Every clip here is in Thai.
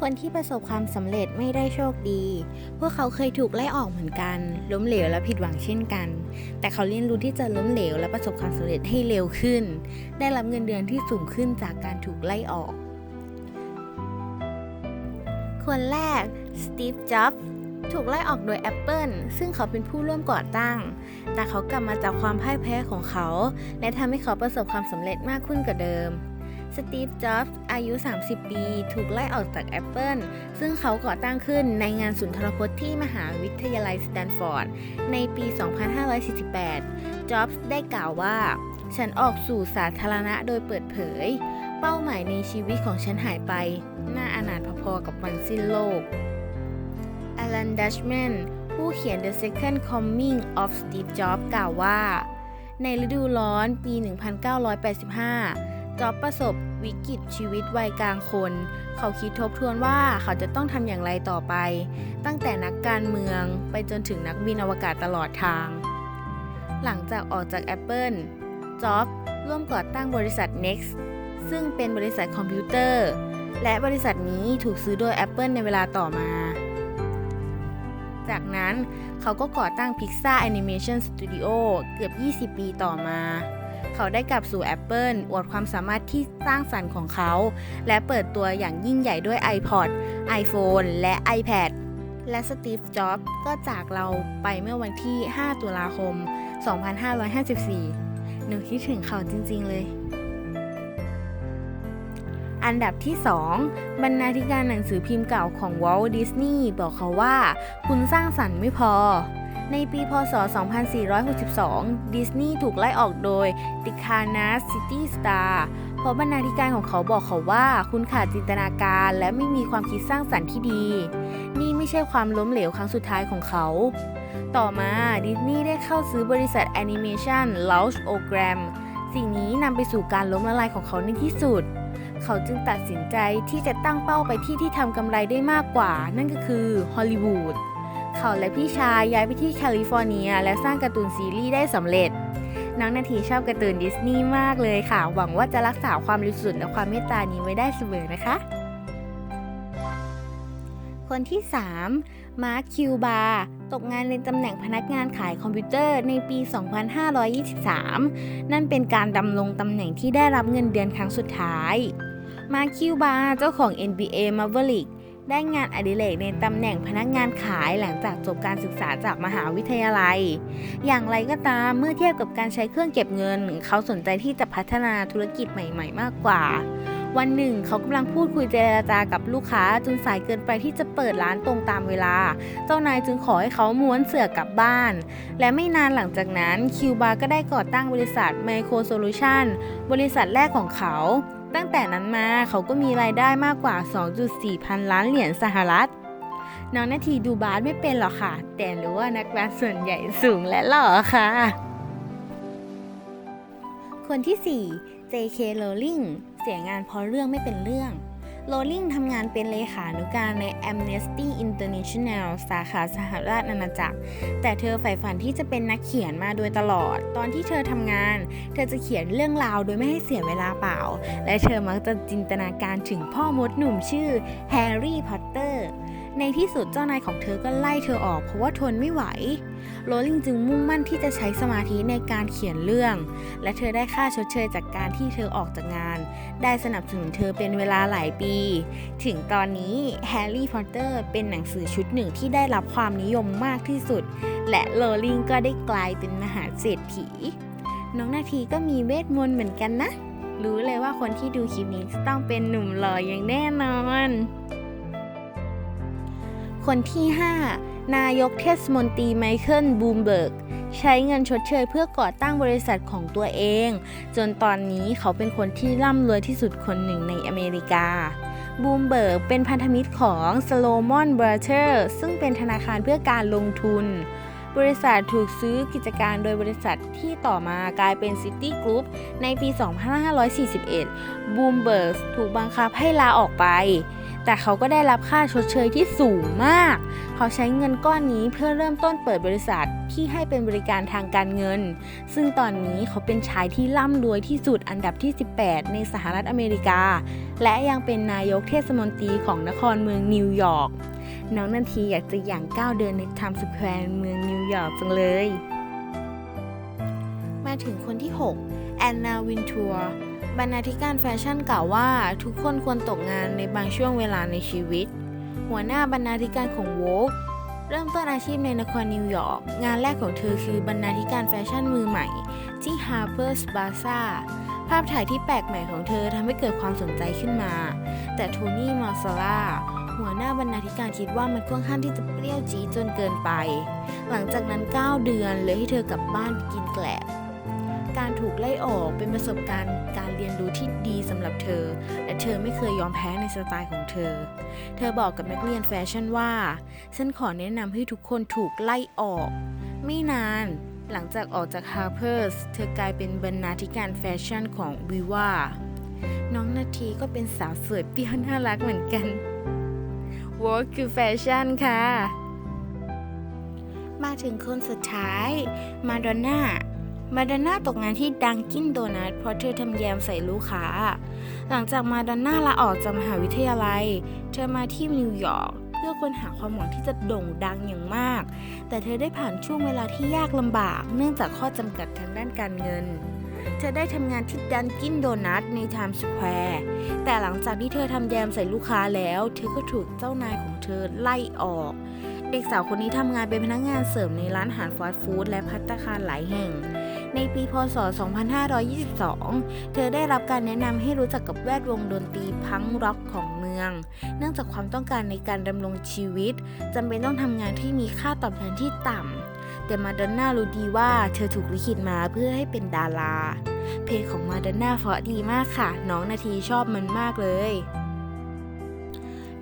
คนที่ประสบความสำเร็จไม่ได้โชคดี พวกเขาเคยถูกไล่ออกเหมือนกัน ล้มเหลวและผิดหวังเช่นกัน แต่เขาเรียนรู้ที่จะล้มเหลวและประสบความสำเร็จให้เร็วขึ้น ได้รับเงินเดือนที่สูงขึ้นจากการถูกไล่ออก คนแรก สตีฟ จ็อบส์ ถูกไล่ออกโดย Apple ซึ่งเขาเป็นผู้ร่วมก่อตั้ง แต่เขากลับมาจากความพ่ายแพ้ของเขา และทำให้เขาประสบความสำเร็จมากขึ้นกว่าเดิม สตีฟ จ็อบส์ อายุ 30 ปี ถูกไล่ออกจาก Apple ซึ่งเขาก่อตั้งขึ้นในงานสุนทรพจน์ที่มหาวิทยาลัยสแตนฟอร์ด ในปี 2548 จ็อบส์ได้กล่าวว่า ฉันออกสู่สาธารณะโดยเปิดเผย เป้าหมายในชีวิตของฉันหายไป น่าอนาถพอๆกับวันสิ้นโลกอลัน ดัชแมน ผู้เขียน The Second Coming of Steve Jobs กล่าวว่า ในฤดูร้อนปี 1985 จ็อบประสบวิกฤตชีวิตวัยกลางคน เขาคิดทบทวนว่าเขาจะต้องทำอย่างไรต่อไป ตั้งแต่นักการเมืองไปจนถึงนักบินอวกาศตลอดทาง หลังจากออกจาก Apple จ็อบร่วมก่อตั้งบริษัท Next ซึ่งเป็นบริษัทคอมพิวเตอร์ และบริษัทนี้ถูกซื้อโดย Apple ในเวลาต่อมา จากนั้นเขาก็ก่อตั้ง Pixar Animation Studio เกือบ 20 ปีต่อมา เขาได้กลับสู่ Apple อวดความสามารถที่สร้างสรรค์ของเขา และเปิดตัวอย่างยิ่งใหญ่ด้วย iPod iPhone และ iPad และสตีฟ จ็อบส์ก็จากเราไปเมื่อวันที่ 5 ตุลาคม 2554 หนูคิดถึงเขาจริง ๆ เลย อันดับที่ 2 บรรณาธิการหนังสือพิมพ์เก่าของวอลดิสนีย์บอกเขาว่า คุณสร้างสรรค์ไม่พอ ในปีพศ 2462 ดิสนีย์ถูกไล่ออกโดย t i c a n a City Star เพราะบรรณาธิการของเขาบอกเขาว่า คุณขาดจินตนาการและไม่มีความคิดสร้างสรรค์ที่ดี นี่ไม่ใช่ความล้มเหลวครั้งสุดท้ายของเขาต่อมาดิสนีย์ได้เข้าซื้อบริษัทแอนิเมชัน Lounge Ogram สิ่งนี้นำไปสู่การล้มละลายของเขาในที่สุด เขาจึงตัดสินใจที่จะตั้งเป้าไปที่ที่ทำกำไรได้มากกว่า นั่นก็คือฮอลลีวูด เขาและพี่ชายย้ายไปที่แคลิฟอร์เนีย และสร้างการ์ตูนซีรีส์ได้สำเร็จ น้องนาทีชอบการ์ตูนดิสนีย์มากเลยค่ะ หวังว่าจะรักษาความริสุทธิ์และความเมตตานี้ไว้ได้เสมอนะคะ คนที่ 3 มาร์คคิวบาร์ตกงานในตำแหน่งพนักงานขายคอมพิวเตอร์ในปี 2523 นั่นเป็นการดำรงตำแหน่งที่ได้รับเงินเดือนครั้งสุดท้าย มาร์คคิวบาร์เจ้าของ NBA Maverick ได้งานอดิเรกในตำแหน่งพนักงานขายหลังจากจบการศึกษาจากมหาวิทยาลัย อย่างไรก็ตามเมื่อเทียบกับการใช้เครื่องเก็บเงิน เขาสนใจที่จะพัฒนาธุรกิจใหม่ ๆ มากกว่า วันหนึ่ง เขากำลังพูดคุยเจรจากับลูกค้าจนสายเกินไปที่จะเปิดร้านตรงตามเวลา เจ้านายจึงขอให้เขาม้วนเสือกลับบ้าน และไม่นานหลังจากนั้นคิวบาก็ได้ก่อตั้งบริษัท Micro Solution บริษัทแรกของเขา ตั้งแต่นั้นมาเขาก็มีรายได้มากกว่า 2.4 พันล้านเหรียญสหรัฐ น้องนาทีดูบาสไม่เป็นหรอกค่ะ แต่รู้ว่านักบาสส่วนใหญ่สูงและหล่อค่ะ คนที่ 4 J.K. Rowling เสียงานเพราะเรื่องไม่เป็นเรื่อง โรลลิงทำงานเป็นเลขานุการใน Amnesty International สาขาสหราชอาณาจักร แต่เธอใฝ่ฝันที่จะเป็นนักเขียนมาโดยตลอด ตอนที่เธอทำงาน เธอจะเขียนเรื่องราวโดยไม่ให้เสียเวลาเปล่า และเธอมักจะจินตนาการถึงพ่อมดหนุ่มชื่อแฮร์รี่พอตเตอร์ ในที่สุดเจ้านายของเธอก็ไล่เธอออกเพราะว่าทนไม่ไหว โรลลิงจึงมุ่งมั่นที่จะใช้สมาธิในการเขียนเรื่อง และเธอได้ค่าชดเชยจากการที่เธอออกจากงาน ได้สนับสนุนเธอเป็นเวลาหลายปี ถึงตอนนี้แฮร์รี่พอตเตอร์เป็นหนังสือชุดหนึ่งที่ได้รับความนิยมมากที่สุด และโรลลิงก็ได้กลายเป็นมหาเศรษฐี น้องนาทีก็มีเวทมนต์เหมือนกันนะ รู้เลยว่าคนที่ดูคลิปนี้จะต้องเป็นหนุ่มหล่ออย่างแน่นอน คนที่ 5 นายกเทศมนตรีไมเคิลบูมเบิร์กใช้เงินชดเชยเพื่อก่อตั้งบริษัทของตัวเอง จนตอนนี้เขาเป็นคนที่ร่ำรวยที่สุดคนหนึ่งในอเมริกาบูมเบิร์กเป็นพันธมิตรของ s l o m o n Brothers ซึ่งเป็นธนาคารเพื่อการลงทุน บริษัทถูกซื้อกิจการโดยบริษัทที่ต่อมากลายเป็น City Group ในปี 2541 บูมเบิร์กถูกบังคับให้ลาออกไป แต่เขาก็ได้รับค่าชดเชยที่สูงมาก เขาใช้เงินก้อนนี้เพื่อเริ่มต้นเปิดบริษัทที่ให้เป็นบริการทางการเงิน ซึ่งตอนนี้เขาเป็นชายที่ร่ำรวยที่สุดอันดับที่ 18 ในสหรัฐอเมริกา และยังเป็นนายกเทศมนตรีของนครเมืองนิวยอร์ก น้องนันทีอยากจะอย่างก้าวเดินในไทม์สแควร์เมืองนิวยอร์กจังเลย มาถึงคนที่ 6 แอนนาวินทัวร์ บรรณาธิการแฟชั่นกล่าวว่าทุกคนควรตกงานในบางช่วงเวลาในชีวิต หัวหน้าบรรณาธิการของ Vogue เริ่มต้นอาชีพในนครนิวยอร์ก งานแรกของเธอคือบรรณาธิการแฟชั่นมือใหม่ ที่ Harper's Bazaar ภาพถ่ายที่แปลกใหม่ของเธอทำให้เกิดความสนใจขึ้นมา แต่โทนี่ มาซาร่า หัวหน้าบรรณาธิการคิดว่ามันค่อนข้างที่จะเปรี้ยวจี๊ดจนเกินไป หลังจากนั้น 9 เดือนเลยให้เธอกลับบ้านกินแกลบ การถูกไล่ออกเป็นประสบการณ์การเรียนรู้ที่ดีสำหรับเธอ และเธอไม่เคยยอมแพ้ในสไตล์ของเธอ เธอบอกกับนักเรียนแฟชั่นว่า ฉันขอแนะนำให้ทุกคนถูกไล่ออก ไม่นานหลังจากออกจาก Harper's เธอกลายเป็นบรรณาธิการแฟชั่นของ Viva น้องนาทีก็เป็นสาวสวยเปรี้ยวน่ารักเหมือนกัน Work คือแฟชั่นค่ะ มาถึงคนสุดท้าย มาดอนน่า มาดอนน่าตกงานที่ดังกินโดนัทเพราะเธอทำแยมใส่ลูกค้า หลังจากมาดอนน่าลาออกจากมหาวิทยาลัย เธอมาที่นิวยอร์กเพื่อค้นหาความหวังที่จะโด่งดังอย่างมาก แต่เธอได้ผ่านช่วงเวลาที่ยากลำบาก เนื่องจากข้อจำกัดทางด้านการเงิน เธอได้ทำงานที่ดันกินโดนัทในไทม์สแควร์ แต่หลังจากที่เธอทำแยมใส่ลูกค้าแล้ว เธอก็ถูกเจ้านายของเธอไล่ออกเด็กสาวคนนี้ทำงานเป็นพนักงานเสริมในร้านอาหารฟาสต์ฟู้ดและพัตตาคารหลายแห่ง ในปีพศ 2522 เธอได้รับการแนะนำให้รู้จักกับแวดวงดนตรีพังก์ร็อกของเมือง เนื่องจากความต้องการในการดำรงชีวิตจำเป็นต้องทำงานที่มีค่าตอบแทนที่ต่ำแต่มาดอนน่ารู้ดีว่าเธอถูกลิขิตมาเพื่อให้เป็นดารา เพลงของมาดอนน่าเพราะดีมากค่ะ น้องนาทีชอบมันมากเลย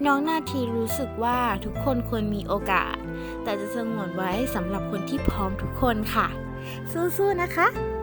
น้องนาทีรู้สึกว่าทุกคนควรมีโอกาส แต่จะสงวนไว้สำหรับคนที่พร้อมทุกคนค่ะ สู้ๆนะคะ